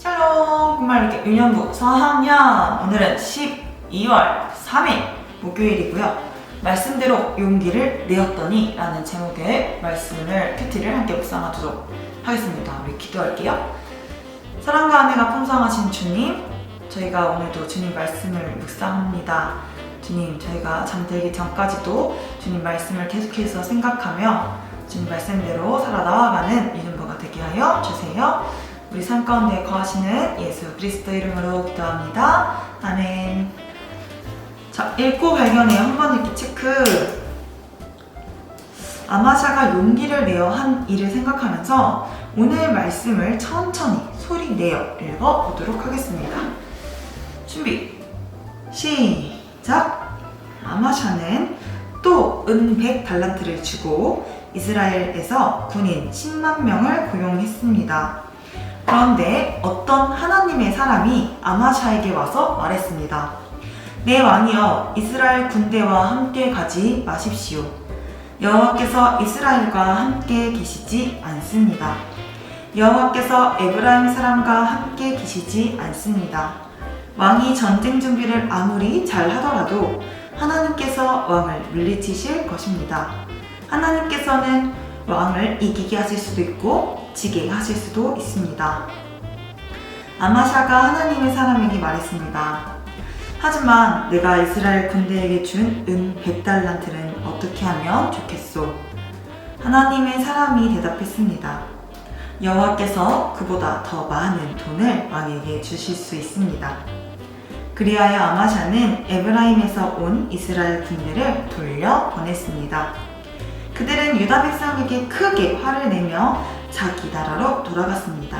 샬롬. 정말 이렇게 1년부 4학년. 오늘은 12월 3일 목요일이고요. 말씀대로 용기를 내었더니 라는 제목의 말씀을 큐티를 함께 묵상하도록 하겠습니다. 우리 기도할게요. 사랑과 은혜가 풍성하신 주님 저희가 오늘도 주님 말씀을 묵상합니다. 주님 저희가 잠들기 전까지도 주님 말씀을 계속해서 생각하며 주님 말씀대로 살아 나아가는 이름부가 되게 하여 주세요 우리 삶 가운데 거하시는 예수 그리스도 이름으로 기도합니다. 아멘. 자, 읽고 발견해요. 한번 읽기 체크. 아마샤가 용기를 내어 한 일을 생각하면서 오늘 말씀을 천천히 소리 내어 읽어보도록 하겠습니다. 준비. 시작. 아마샤는 또 은 100달란트를 주고 이스라엘에서 군인 10만 명을 고용했습니다. 그런데 어떤 하나님의 사람이 아마샤에게 와서 말했습니다. 내 왕이여 이스라엘 군대와 함께 가지 마십시오. 여호와께서 이스라엘과 함께 계시지 않습니다. 여호와께서 에브라임 사람과 함께 계시지 않습니다. 왕이 전쟁 준비를 아무리 잘 하더라도 하나님께서 왕을 물리치실 것입니다. 하나님께서는 왕을 이기게 하실 수도 있고 지게 하실 수도 있습니다. 아마샤가 하나님의 사람에게 말했습니다. 하지만 내가 이스라엘 군대에게 준 은 100달란트는 어떻게 하면 좋겠소? 하나님의 사람이 대답했습니다. 여호와께서 그보다 더 많은 돈을 왕에게 주실 수 있습니다. 그리하여 아마샤는 에브라임에서 온 이스라엘 군대를 돌려 보냈습니다. 그들은 유다 백성에게 크게 화를 내며 자기 나라로 돌아갔습니다.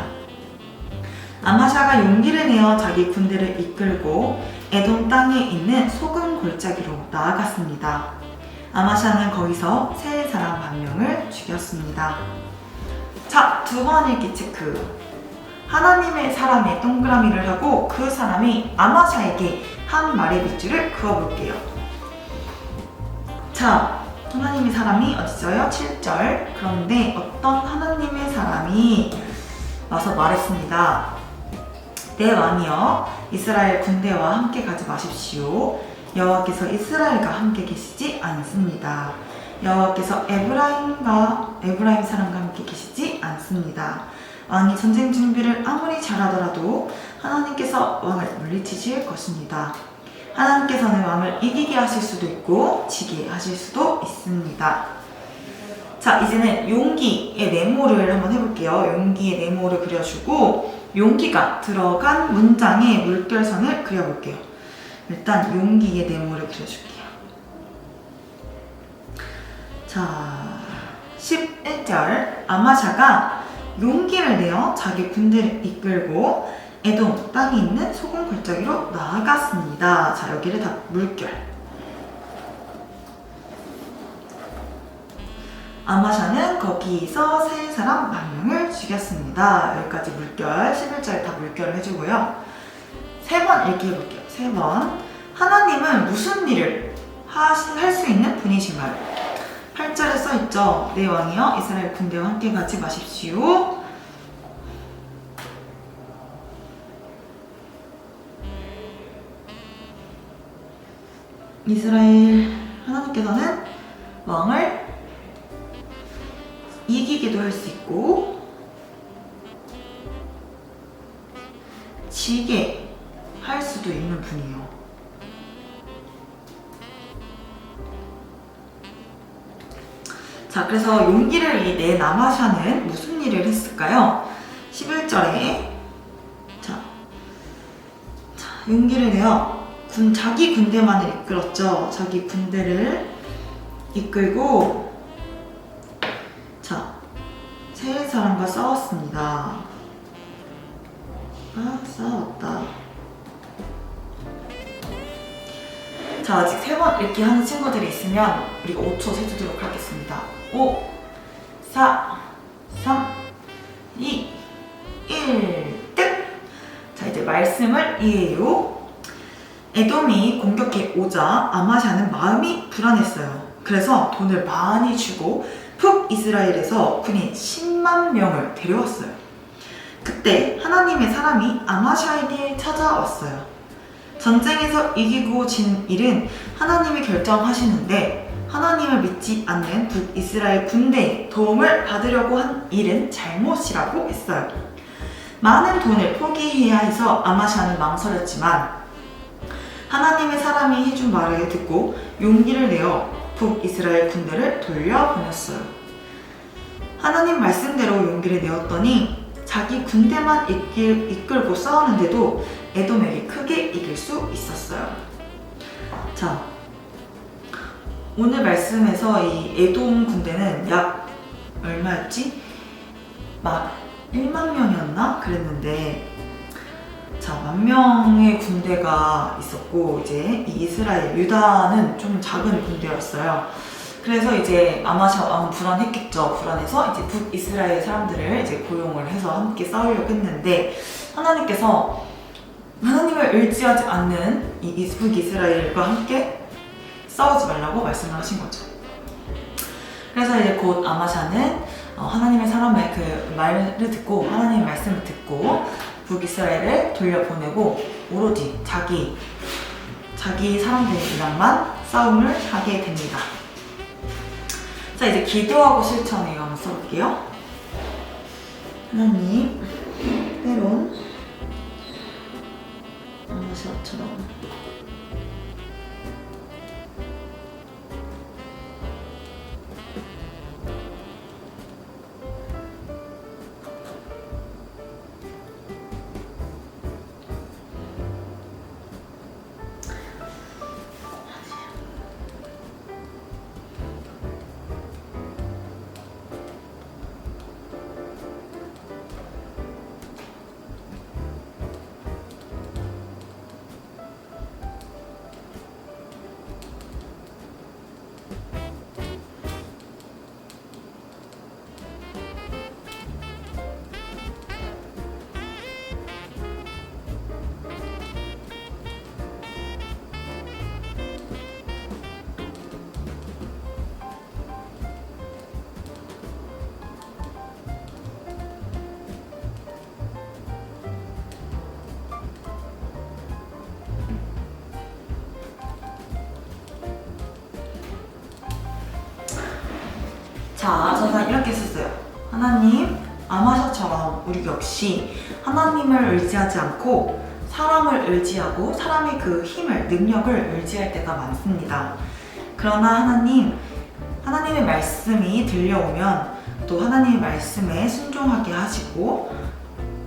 아마샤가 용기를 내어 자기 군대를 이끌고 에돔 땅에 있는 소금 골짜기로 나아갔습니다. 아마샤는 거기서 세 사람 한 명을 죽였습니다. 자, 두 번 읽기 체크. 하나님의 사람의 동그라미를 하고 그 사람이 아마샤에게 한 말의 빗줄을 그어볼게요. 자, 하나님의 사람이 어딨어요? 7절. 그런데 어떤 하나님의 사람이 와서 말했습니다. 내 왕이여 이스라엘 군대와 함께 가지 마십시오. 여호와께서 이스라엘과 함께 계시지 않습니다. 여호와께서 에브라임과 에브라임 사람과 함께 계시지 않습니다. 왕이 전쟁 준비를 아무리 잘하더라도 하나님께서 왕을 물리치실 것입니다. 하나님께서는 왕을 이기게 하실 수도 있고 지게 하실 수도 있습니다. 자, 이제는 용기의 네모를 한번 해볼게요. 용기의 네모를 그려주고 용기가 들어간 문장의 물결선을 그려볼게요. 일단 용기의 네모를 그려줄게요. 자, 11절 아마샤가 용기를 내어 자기 군대를 이끌고 에돔 땅에 있는 소금 골짜기로 나아갔습니다. 자, 여기를 다 물결. 아마샤는 거기서 세 사람 만 명을 죽였습니다. 여기까지 물결, 11절 다 물결을 해주고요. 세번 읽기 해볼게요. 세 번. 하나님은 무슨 일을 할 수 있는 분이신가요? 8절에 써있죠. 내 왕이여 이스라엘 군대와 함께 가지 마십시오. 이스라엘 하나님께서는 왕을 이기기도 할 수 있고 지게 할 수도 있는 분이에요. 자, 그래서 용기를 내 남아샤는 무슨 일을 했을까요? 11절에 자, 자 용기를 내어 군 자기 군대만을 이끌었죠. 자기 군대를 이끌고 자, 세 사람과 싸웠습니다. 아, 싸웠다. 자, 아직 세 번 읽기 하는 친구들이 있으면 우리가 5초 세주도록 하겠습니다. 5, 4, 3, 2, 1, 끝! 자, 이제 말씀을 이해요. 에돔이 공격해 오자 아마샤는 마음이 불안했어요. 그래서 돈을 많이 주고 북이스라엘에서 군인 10만 명을 데려왔어요. 그때 하나님의 사람이 아마샤에게 찾아왔어요. 전쟁에서 이기고 진 일은 하나님이 결정하시는데 하나님을 믿지 않는 북이스라엘 군대의 도움을 받으려고 한 일은 잘못이라고 했어요. 많은 돈을 포기해야 해서 아마샤는 망설였지만 하나님의 사람이 해준 말을 듣고 용기를 내어 북이스라엘 군대를 돌려보냈어요. 하나님 말씀대로 용기를 내었더니 자기 군대만 이끌, 이끌고 싸우는데도 에돔에게 크게 이길 수 있었어요. 자, 오늘 말씀에서 이 에돔 군대는 약 얼마였지? 막 1만 명이었나? 그랬는데 자, 만 명의 군대가 있었고 이제 이 이스라엘 유다는 좀 작은 군대였어요. 그래서 이제 아마샤 왕은 불안했겠죠. 불안해서 이제 북이스라엘 사람들을 이제 고용을 해서 함께 싸우려고 했는데 하나님께서 하나님을 의지하지 않는 이 북이스라엘과 함께 싸우지 말라고 말씀을 하신 거죠. 그래서 이제 곧 아마샤는 어, 하나님의 사람의 그 말을 듣고 하나님의 말씀을 듣고 북이스라엘을 돌려보내고 오로지 자기 자기 사람들이랑만 싸움을 하게 됩니다. 자 이제 기도하고 실천해요. 한번 써볼게요. 하나님 때론 아마샤처럼 자, 저는 이렇게 썼어요. 하나님, 아마샤처럼 우리 역시 하나님을 의지하지 않고 사람을 의지하고 사람의 그 힘을, 능력을 의지할 때가 많습니다. 그러나 하나님, 하나님의 말씀이 들려오면 또 하나님의 말씀에 순종하게 하시고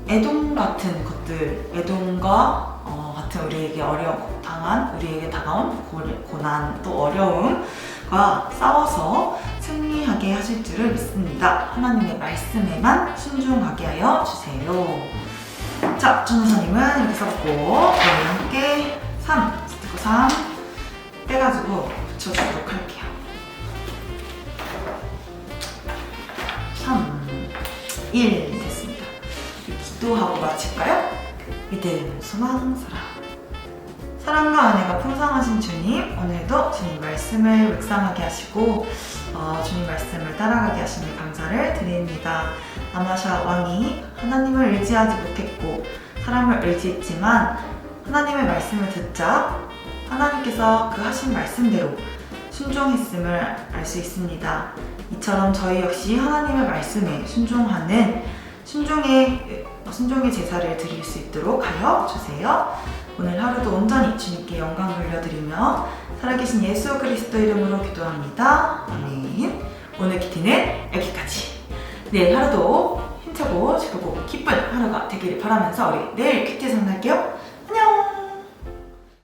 애동 같은 것들, 애동과 어, 같은 우리에게 어려 당한 우리에게 다가온 고, 고난 또 어려움과 싸워서 하실 줄을 믿습니다. 하나님의 말씀에만 순종하게 하여 주세요. 자, 전우사님은 이렇게 써봤고 저희 함께 3, 스티커 3 떼가지고 붙여주도록 할게요. 3, 1 됐습니다. 기도하고 마칠까요? 믿음, 소망, 사랑. 사랑과 은혜가 풍성하신 주님, 오늘도 주님 말씀을 묵상하게 하시고 어, 주님 말씀을 따라가게 하시니 감사를 드립니다. 아마샤 왕이 하나님을 의지하지 못했고 사람을 의지했지만 하나님의 말씀을 듣자 하나님께서 그 하신 말씀대로 순종했음을 알 수 있습니다. 이처럼 저희 역시 하나님의 말씀에 순종하는 순종의 순종의 제사를 드릴 수 있도록 하여 주세요. 오늘 하루도 온전히 주님께 영광 돌려드리며 살아계신 예수 그리스도 이름으로 기도합니다. 아멘. 오늘 기티는 여기까지. 내일 하루도 힘차고 즐겁고 기쁜 하루가 되기를 바라면서 우리 내일 큐티에서 만날게요.